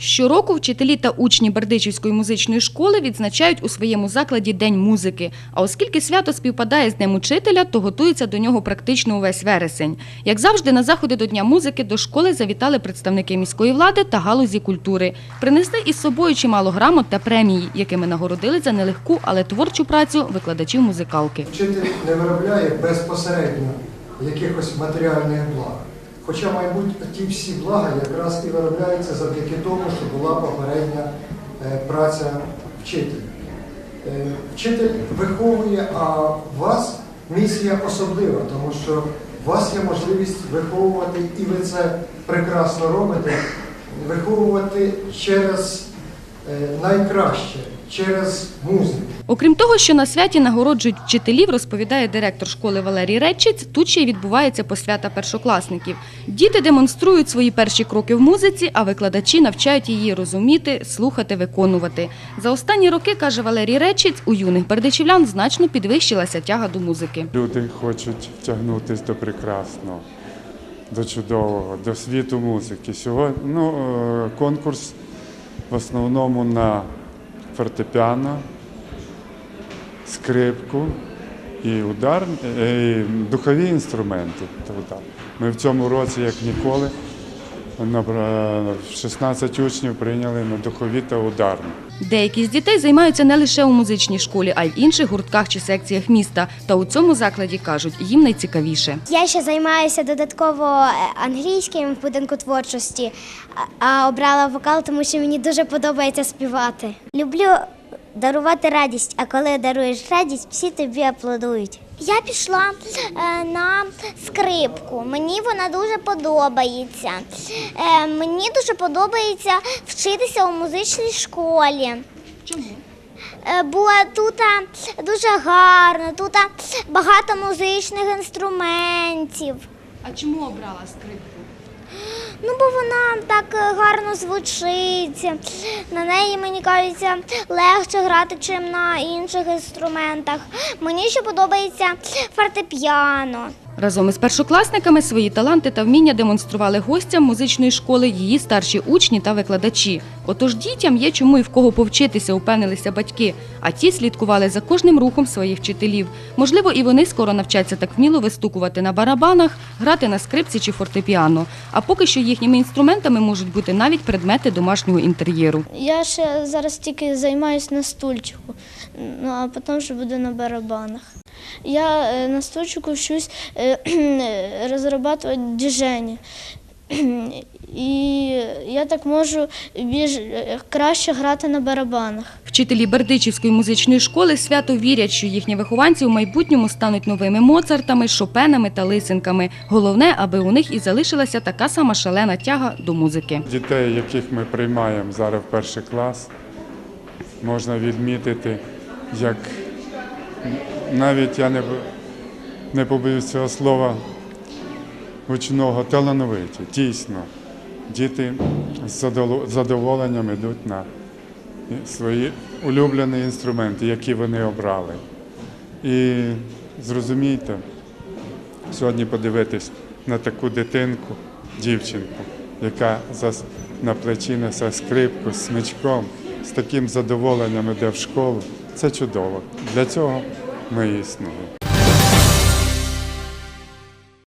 Щороку вчителі та учні Бердичівської музичної школи відзначають у своєму закладі День музики. А оскільки свято співпадає з Днем учителя, то готуються до нього практично увесь вересень. Як завжди, на заходи до Дня музики до школи завітали представники міської влади та галузі культури. Принесли із собою чимало грамот та премії, якими нагородили за нелегку, але творчу працю викладачів музикалки. Вчитель не виробляє безпосередньо якихось матеріальних благ. Хоча, мабуть, ті всі блага якраз і виробляються завдяки тому, що була попередня е, праця вчителя. Е, Вчитель виховує, а у вас місія особлива, тому що у вас є можливість виховувати, і ви це прекрасно робите, виховувати через е, найкраще, через музику. Окрім того, що на святі нагороджують вчителів, розповідає директор школи Валерій Редчиць, тут ще й відбувається посвята першокласників. Діти демонструють свої перші кроки в музиці, а викладачі навчають її розуміти, слухати, виконувати. За останні роки, каже Валерій Редчиць, у юних бердичівлян значно підвищилася тяга до музики. Люди хочуть втягнутися до прекрасного, до чудового, до світу музики. Сьогодні ну, е, конкурс в основному на фортепіано, скрипку і удар, е, і духові інструменти. Ми в цьому році, як ніколи, 16 учнів прийняли на духові та ударні. Деякі з дітей займаються не лише у музичній школі, а й в інших гуртках чи секціях міста. Та у цьому закладі кажуть, їм найцікавіше. Я ще займаюся додатково е, англійським в будинку творчості, а обрала вокал, тому що мені дуже подобається співати. Люблю дарувати радість, а коли даруєш радість, всі тобі аплодують. Я пішла е, на скрипку. Мені вона дуже подобається. Е, мені дуже подобається вчитися у музичній школі. Чому? Е, Бо тут дуже гарно, тут багато музичних інструментів. А чому обрала скрипку? Ну, бо вона так е, гарно звучить. На неї, мені кажеться, легше грати, чим на інших інструментах. Мені ще подобається фортепіано. Разом із першокласниками свої таланти та вміння демонстрували гостям музичної школи її старші учні та викладачі. Отож дітям є чому і в кого повчитися, упевнилися батьки, а ті слідкували за кожним рухом своїх вчителів. Можливо, і вони скоро навчаться так вміло вистукувати на барабанах, грати на скрипці чи фортепіано. А поки що їхніми інструментами можуть бути навіть предмети домашнього інтер'єру. Я ще зараз тільки займаюся на стульчику, ну а потім вже буду на барабанах. Я е, на стульчику вчусь е, розробляти движення. І я так можу більш е, краще грати на барабанах. Вчителі Бердичівської музичної школи свято вірять, що їхні вихованці у майбутньому стануть новими Моцартами, Шопенами та Лисенками. Головне, аби у них і залишилася така сама шалена тяга до музики. Дітей, яких ми приймаємо зараз в перший клас, можна відмітити, як навіть я не, не побоюсь цього слова гучного талановиті. Дійсно, діти з задоволенням йдуть на свої улюблені інструменти, які вони обрали. І зрозумійте, сьогодні подивитись на таку дитинку, дівчинку, яка на плечі несе скрипку з смичком, з таким задоволенням іде в школу. Це чудово. Для цього ми існуємо.